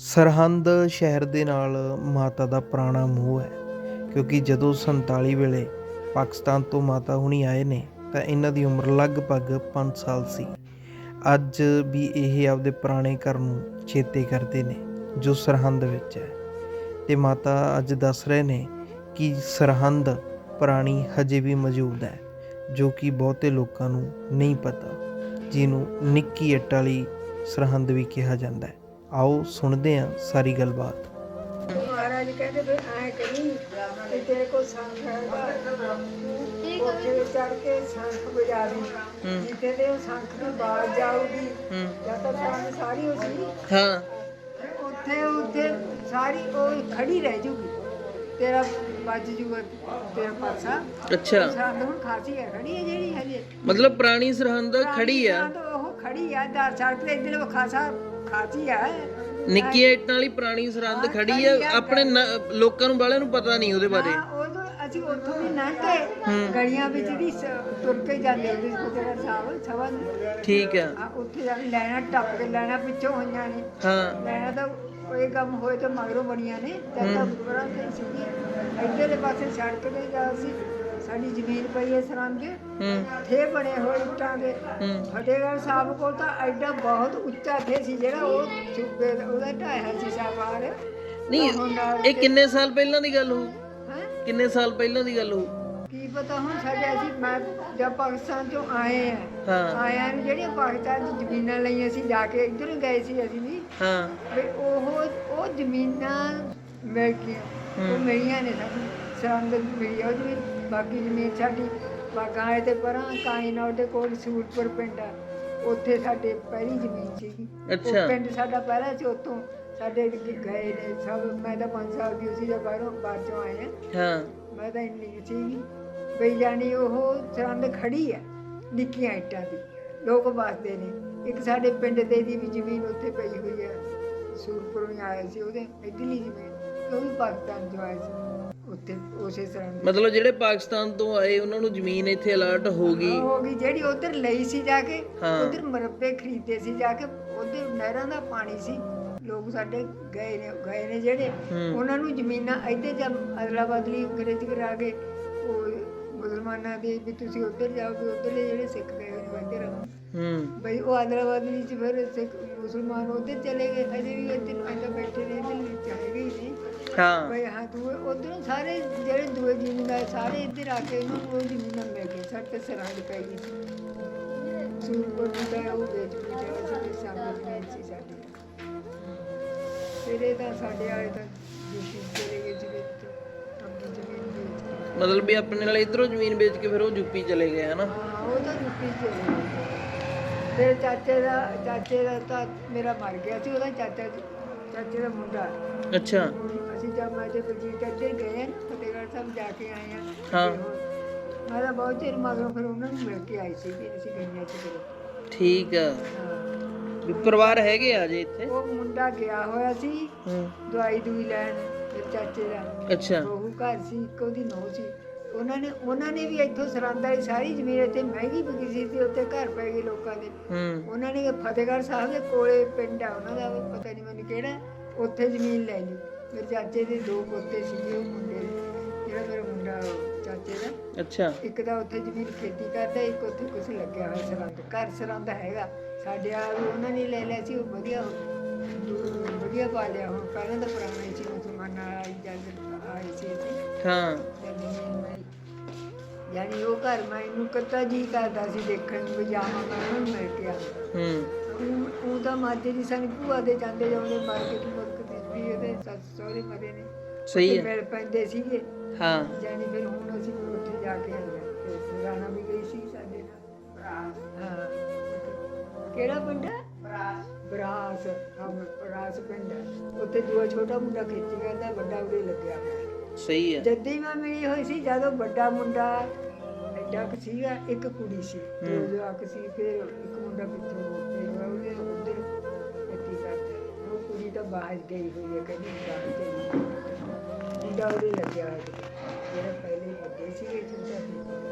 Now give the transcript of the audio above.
ਸਰਹੰਦ ਸ਼ਹਿਰ ਦੇ ਨਾਲ ਮਾਤਾ ਦਾ ਪੁਰਾਣਾ ਮੋਹ ਹੈ, ਕਿਉਂਕਿ ਜਦੋਂ 47 ਵੇਲੇ ਪਾਕਿਸਤਾਨ ਤੋਂ ਮਾਤਾ ਹੁਣੀ ਆਏ ਨੇ, ਤਾਂ ਇਹਨਾਂ ਦੀ ਉਮਰ ਲਗਭਗ 5 ਸਾਲ ਸੀ। ਅੱਜ ਵੀ ਇਹ ਆਪਦੇ ਪੁਰਾਣੇ ਘਰ ਨੂੰ ਚੇਤੇ ਕਰਦੇ ਨੇ, ਜੋ ਸਰਹੰਦ ਵਿੱਚ ਹੈ। ਤੇ ਮਾਤਾ ਅੱਜ ਦੱਸ ਰਹੇ ਨੇ ਕਿ ਸਰਹੰਦ ਪੁਰਾਣੀ ਹਜੇ ਵੀ ਮੌਜੂਦ ਹੈ, ਜੋ ਕਿ ਬਹੁਤੇ ਲੋਕਾਂ ਨੂੰ ਨਹੀਂ ਪਤਾ, ਜਿਹਨੂੰ ਨਿੱਕੀ ਇੱਟ ਵਾਲੀ ਸਰਹੰਦ ਵੀ ਕਿਹਾ ਜਾਂਦਾ ਹੈ। ਆਓ ਸੁਣਦੇ ਹਾਂ ਸਾਰੀ ਗੱਲਬਾਤ। ਮਹਾਰਾਜ ਕਹਿੰਦੇ ਵੀ ਐ ਕਰੀ ਤੇ ਤੇਰੇ ਕੋਲ ਸੰਖ ਹੈਗਾ ਉੱਥੇ ਚੜ ਕੇ ਸੰਖ ਜਿੱਥੇ ਦੇ ਉਹ ਸੰਖ ਦੀ ਬਾਜ ਜਾਊਗੀ। ਜਦ ਤੱਕ ਤਾਂ ਸਾਰੀ ਹੋ ਸੀ ਹਾਂ। ਉੱਥੇ ਉੱਥੇ ਸਾਰੀ ਉਹ ਖੜੀ ਰਹਿ ਜੂਗੀ। ਤੇਰਾ ਵੱਜ ਜੂਗਾ ਤੇਰਾ ਪਾਸਾ। ਅੱਛਾ। ਸੰਗ ਹੁਣ ਖਾਸੀ ਹੈ ਖੜੀ ਹੈ ਜਿਹੜੀ ਹਜੇ। ਮਤਲਬ ਪੁਰਾਣੀ ਸਰਹੰਦ ਖੜੀ ਆ। ਤਾਂ ਉਹ ਖੜੀ ਆ ਦਰ ਸੜਕ ਤੇ ਇਧਰ ਖਾਸਾ ਖਾਸੀ ਆ। ਨਿੱਕੀ ਇੱਟਾਂ ਵਾਲੀ ਪੁਰਾਣੀ ਸਰਹੰਦ ਖੜੀ ਆ ਆਪਣੇ ਨ- ਲੋਕਾਂ ਨੂੰ ਬਾਲਿਆਂ ਨੂੰ ਪਤਾ ਨਹੀਂ ਉਹਦੇ ਬਾਰੇ। ਹਾਂ, ਉਦੋਂ ਅਸੀਂ ਉੱਥੋਂ ਦੀ ਲੰਘ ਕੇ ਗਲੀਆਂ ਵਿੱਚ ਦੀ ਸ- ਤੁਰ ਕੇ ਜਾਂਦੇ ਹੁੰਦੇ ਸੀ ਫਤਿਹਗੜ੍ਹ ਸਾਹਿਬ ਸਭਾ ਨੂੰ। ਠੀਕ ਆ। ਉੱਥੇ ਜਾ ਕੇ ਲੈਣਾ ਟੱਪ ਕੇ ਲੈਣਾ ਪਿੱਛੋਂ ਹੋਈਆਂ ਨੇ। ਹਾਂ। ਲੈਣਾ ਤਾਂ ਕੋਈ ਕੰਮ ਹੋਏ ਤਾਂ ਮਗਰੋਂ ਬਣੀਆਂ ਨੇ ਤਾਂ ਪਾਸੇ ਸੜਕ ਤੇ ਜਾ ਸੀ ਸਾਡੀ ਜ਼ਮੀਨ ਪਈ ਹੈ ਸਰੰਜ ਹੂੰ। ਥੇ ਬਣੇ ਹੋਏ ਇੱਟਾਂ ਦੇ ਹੂੰ। ਫਤਿਹਗੜ੍ਹ ਸਾਹਿਬ ਕੋਲ ਤਾਂ ਐਡਾ ਬਹੁਤ ਉੱਚਾ ਥੇ ਸੀ ਜਿਹੜਾ ਉਹ ਦਾ- ਉਹਦਾ ਢਾਇਆ ਸੀ ਸਾਬਾਰ ਨਹੀਂ ਇਹ ਕਿੰਨੇ ਸਾਲ ਪਹਿਲਾਂ ਦੀ ਗੱਲ ਹੋ ਹੈ? ਕਿੰਨੇ ਸਾਲ ਪਹਿਲਾਂ ਦੀ ਗੱਲ ਹੋ ਕੀ ਪਤਾ ਹੁਣ ਸਾਡੇ ਅਸੀਂ ਮੈਂ ਜਦ ਪਾਕਿਸਤਾਨ ਤੋਂ ਆਏ ਆ। ਹਾਂ। ਆਇਆ ਨੂੰ ਜਿਹੜੀਆਂ ਪਾਕਿਸਤਾਨ ਦੀ ਜ਼ਮੀਨਾਂ ਲਈਆਂ ਸੀ ਜਾ ਕੇ ਇੱਧਰ ਗਏ ਸੀ ਅਸੀਂ ਵੀ। ਹਾਂ। ਵੀ ਉਹ ਉਹ ਜ਼ਮੀਨਾਂ ਮਿਲ ਗਈਆਂ। ਉਹ ਮਿਲੀਆਂ ਨੇ ਸਾਨੂੰ। ਸਰੰਦ ਮਿਲੀ ਆ ਉਹਦੀ ਵੀ। ਬਾਕੀ ਜ਼ਮੀਨ ਸਾਡੀ ਬਾਗਾਂ ਤੇ ਪਰਾਂ ਕਾਇਨਾਟ ਦੇ ਕੋਲ ਸੂਰਪੁਰ ਪਿੰਡ ਆ। ਉੱਥੇ ਸਾਡੇ ਪਹਿਲੀ ਜ਼ਮੀਨ ਸੀਗੀ। ਅੱਛਾ। ਉਹ ਪਿੰਡ ਸਾਡਾ ਪਹਿਲਾ ਸੀ ਉੱਥੋਂ ਸਾਡੇ ਗ- ਗਏ ਨੇ ਸਭ। ਮੈਂ ਤਾਂ 5 ਸਾਲ ਦੀ ਸੀ ਜਦ ਬਾਹਰੋਂ ਬਾਅਦ ਚੋਂ ਆਏ ਆ ਹਾਂ। ਮੈਂ ਤਾਂ ਇੰਨੀ ਕੁ ਸੀਗੀ। ਬਈ ਜਾਨੀ ਉਹ ਸਰੰਦ ਖੜੀ ਆ ਨਿੱਕੀਆਂ ਇੱਟਾਂ ਦੀ। ਲੋਕ ਵਸਦੇ ਨੇ। ਇੱਕ ਸਾਡੇ ਪਿੰਡ ਤੇ ਦੀ ਵੀ ਜ਼ਮੀਨ ਉੱਥੇ ਪਈ ਹੋਈ ਹੈ ਸੂਰਪੁਰੋਂ ਹੀ ਆਇਆ ਸੀ ਉਹਦੇ ਇੱਧਰਲੀ ਜ਼ਮੀਨ। ਤੇ ਉਹ ਵੀ ਪਾਕਿਸਤਾਨ ਤੋਂ ਆਇਆ ਸੀ। ਉੱਥੇ ਉਸੇ ਸਰੰਦ ਮਤਲਬ ਜਿਹੜੇ ਪਾਕਿਸਤਾਨ ਤੋਂ ਆਏ ਉਹਨਾਂ ਨੂੰ ਜ਼ਮੀਨ ਇੱਥੇ ਅਲਾਟ ਹੋ ਗਈ। ਹੋ ਗਈ। ਜਿਹੜੀ ਉਧਰ ਲਈ ਸੀ ਜਾ ਕੇ ਹਾਂ। ਉਧਰ ਮਰੱਬੇ ਖਰੀਦੇ ਸੀ ਜਾ ਕੇ ਉਧਰ ਨਹਿਰਾਂ ਦਾ ਪਾਣੀ ਸੀ। ਲੋਕ ਸਾਡੇ ਗਏ ਨੇ ਗਏ ਨੇ ਜਿਹੜੇ ਹੂੰ। ਉਹਨਾਂ ਨੂੰ ਜ਼ਮੀਨਾਂ ਇੱਥੇ ਜਦ ਅਦਲਾ ਬਦਲੀ ਅੰਗਰੇਜ਼ ਕਰਾ ਕੇ ਉਹ ਮੁਸਲਮਾਨਾਂ ਦੇ ਵੀ ਤੁਸੀਂ ਉਧਰ ਜਾਓਗੇ ਉਧਰਲੇ ਜਿਹੜੇ ਸਿੱਖ ਗਏ ਹੋਏ ਨੇ ਇੱਧਰ ਆਓ। ਹੂੰ। ਬਈ ਉਹ ਅਦਲਾ ਬਦਲੀ ਚ ਫਿਰ ਸਿੱਖ ਮੁਸਲਮਾਨ ਉਧਰ ਚਲੇ ਗਏ। ਅਜੇ ਵੀ ਇੱਧਰ ਆਂਦਾ ਬੈਠੇ ਨੇ ਇੱਧਰ ਹੈਗੇ ਹੀ ਨਹੀਂ। ਹਾਂ। ਬਈ ਹਾਂ ਦੂਏ ਉਧਰੋਂ ਸਾਰੇ ਜਿਹੜੇ ਦੂਏ ਜ਼ਿਮੀਂਦਾਰ ਸਾਰੇ ਇੱਧਰ ਆ ਕੇ ਇਹਨਾਂ ਨੂੰ ਉਹ ਜ਼ਮੀਨਾਂ ਮਿਲ ਗਈ ਸਾਡੇ ਤੇ ਸਰਹੰਦ ਪੈ ਗਈ ਸੀ। ਸੂਰਪੁਰ ਦੀ ਉਹ ਵੇਚ ਜ਼ਮੀਨ ਸੀ ਸਾਡੀ ਫਿਰ ਸਾਡੇ ਤਾਂ ਯੂਪੀ ਚਲੇ ਗਏ ਜਿਵੇਂ ਆਪਣੀ ਜ਼ਮੀਨ ਵੇਚ ਕੇ। ਮਤਲਬ ਵੀ ਆਪਣੇ ਨਾਲ ਇਧਰੋਂ ਜ਼ਮੀਨ ਵੇਚ ਕੇ ਫਿਰ ਉਹ ਯੂਪੀ ਚਲੇ ਗਏ ਹਨਾ? ਹਾਂ ਉਹ ਤਾਂ ਯੂਪੀ ਚਲੇ ਗਏ। ਫਿਰ ਚਾਚੇ ਦਾ ਚਾਚੇ ਦਾ ਤਾਂ ਮੇਰਾ ਮਰ ਗਿਆ ਸੀ ਉਹਦਾ ਚਾਚਾ ਚਾਚੇ ਦਾ ਮੁੰਡਾ। ਅੱਛਾ। ਅਸੀਂ ਜਦ ਮੈਂ ਤੇ ਬਲਜੀਤ ਇੱਧਰ ਗਏ ਫਤਿਹਗੜ੍ਹ ਸਾਹਿਬ ਜਾ ਕੇ ਆਏ ਆ ਹਾਂ। ਮੈਂ ਤਾਂ ਬਹੁਤ ਚਿਰ ਮਗਰੋਂ ਫਿਰ ਉਹਨਾਂ ਨੂੰ ਮਿਲ ਕੇ ਆਈ ਸੀ ਕਿ ਅਸੀਂ ਗਈਆਂ ਸੀ ਫਿਰ ਠੀਕ ਆ। ਹਾਂ। ਵੀ ਪਰਿਵਾਰ ਹੈਗੇ ਆ ਜੇ ਇੱਥੇ? ਉਹ ਮੁੰਡਾ ਗਿਆ ਹੋਇਆ ਸੀ ਹੂੰ। ਦਵਾਈ ਦੂਈ ਲੈਣ ਮੇਰੇ ਚਾਚੇ ਦਾ। ਅੱਛਾ। ਬਹੂ ਘਰ ਸੀ ਇੱਕ ਉਹਦੀ ਨੌ ਸੀ। ਉਹਨਾਂ ਨੇ ਉਹਨਾਂ ਨੇ ਵੀ ਇੱਥੋਂ ਸਰੰਦ ਵਾਲੀ ਸਾਰੀ ਜ਼ਮੀਨ ਇੱਥੇ ਮਹਿੰਗੀ ਵਿਕੀ ਸੀ ਤੇ ਉੱਥੇ ਘਰ ਪੈ ਗਏ ਲੋਕਾਂ ਦੇ। ਹੂੰ। ਉਹਨਾਂ ਨੇ ਫਤਿਹਗੜ੍ਹ ਸਾਹਿਬ ਦੇ ਕੋਲੇ ਪਿੰਡ ਆ ਉਹਨਾਂ ਦਾ ਉਹ ਪਤਾ ਨਹੀਂ ਮੈਨੂੰ ਕਿਹੜਾ ਉੱਥੇ ਜ਼ਮੀਨ ਲੈ ਲਈ। ਮੇਰੇ ਚਾਚੇ ਦੇ ਦੋ ਪੋਤੇ ਸੀਗੇ ਉਹ ਮੁੰਡੇ ਦੇ। ਜਿਹੜਾ ਮੇਰਾ ਮੁੰਡਾ ਚਾਚੇ ਦਾ। ਅੱਛਾ। ਇੱਕ ਤਾਂ ਉੱਥੇ ਜ਼ਮੀਨ ਖੇਤੀ ਕਰਦਾ ਇੱਕ ਉੱਥੇ ਕੁਝ ਲੱਗਿਆ ਹੋਇਆ ਸਰੰਦ ਘਰ ਸਰੰਦ ਹੈਗਾ। ਸਾਡੇ ਆ ਵੀ ਉਹਨਾਂ ਨੇ ਲੈ ਲਿਆ ਸੀ ਉਹ ਵਧੀਆ ਵਧੀਆ ਪਾ ਲਿਆ ਹੁਣ ਪਹਿਲਾਂ ਤਾਂ ਪੁਰਾਣੇ ਸੀ ਮੁਸਲਮਾਨਾਂ ਵਾਲਾ ਜਦ ਆਏ ਸੀ ਇੱਥੇ। ਹਾਂ। ਜਦ ਜ਼ਮੀਨ ਮਿਲੀ। ਯਾਨੀ ਉਹ ਘਰ ਮੈਨੂੰ ਕੱਤਾ ਜੀ ਕਰਦਾ ਸੀ ਦੇਖਣ ਨੂੰ ਵੀ ਜਾਵਾਂ ਮੈਂ ਉਹਨੂੰ ਮਿਲ ਕੇ ਆਵਾਂ ਹੂੰ। ਉਹ ਉਹ ਤਾਂ ਮਾਤੇ ਦੀ ਸੰਗ ਭੂਆ ਦੇ ਜਾਂਦੇ ਜਾਂਦੇ ਮਾਰਕੀਟ ਮੁਰਕ ਦੇ ਵੀ ਉਹਦੇ ਸੱਸ ਸਹੁਰੇ ਮਰੇ ਨੇ। ਸਹੀ ਉੱਥੇ ਹੈ। ਮਿਲ ਪੈਂਦੇ ਸੀਗੇ। ਹਾਂ। ਜਾਨੀ ਫਿਰ ਹੁਣ ਅਸੀਂ ਉੱਥੇ ਜਾ ਕੇ ਆਏ ਹਾਂ। ਤੇ ਰਾਣਾ ਵੀ ਗਈ ਸੀ ਸਾਡੇ ਨਾਲ। ਹਾਂ। ਕਿਹੜਾ ਪਿੰਡ? ਹੈ ਬਰਾਸ ਬਰਾਸ ਹਾਂ ਬਰਾਸ ਪਿੰਡ ਹੈ। ਉੱਥੇ ਦੂਆ ਛੋਟਾ ਮੁੰਡਾ ਖੇਤੀ ਕਰਦਾ ਵੱਡਾ ਉਰੇ ਲੱਗਿਆ ਹੋਇਆ ਸਹੀ ਹੈ। ਜੱਦੀ ਮੈਂ ਮਿਲੀ ਹੋਈ ਸੀ ਜਦੋਂ ਵੱਡਾ ਮੁੰਡਾ ਐਡਾ ਕੁ ਸੀਗਾ ਇੱਕ ਕੁੜੀ ਸੀ। ਦੋ ਹੂੰ। ਜਵਾਕ ਸੀ ਫਿਰ ਇੱਕ ਮੁੰਡਾ ਪਿੱਛੋਂ ਫਿਰ ਉਹਨੇ ਉੱਧਰ ਖੇਤੀ ਕਰਦਾ। ਉਹ ਕੁੜੀ ਤਾਂ ਬਾਹਰ ਗਈ ਹੋਈ ਹੈ ਕਹਿੰਦੀ ਬਾਹਰ ਗਈ ਮੁੰਡਾ ਉਹਦੇ ਲੱਗਿਆ ਹੋਇਆ ਸੀ। ਜਿਹੜਾ ਪਹਿਲੇ ਵੱਡੇ ਸੀਗੇ ਛੋਟਾ ਸੀ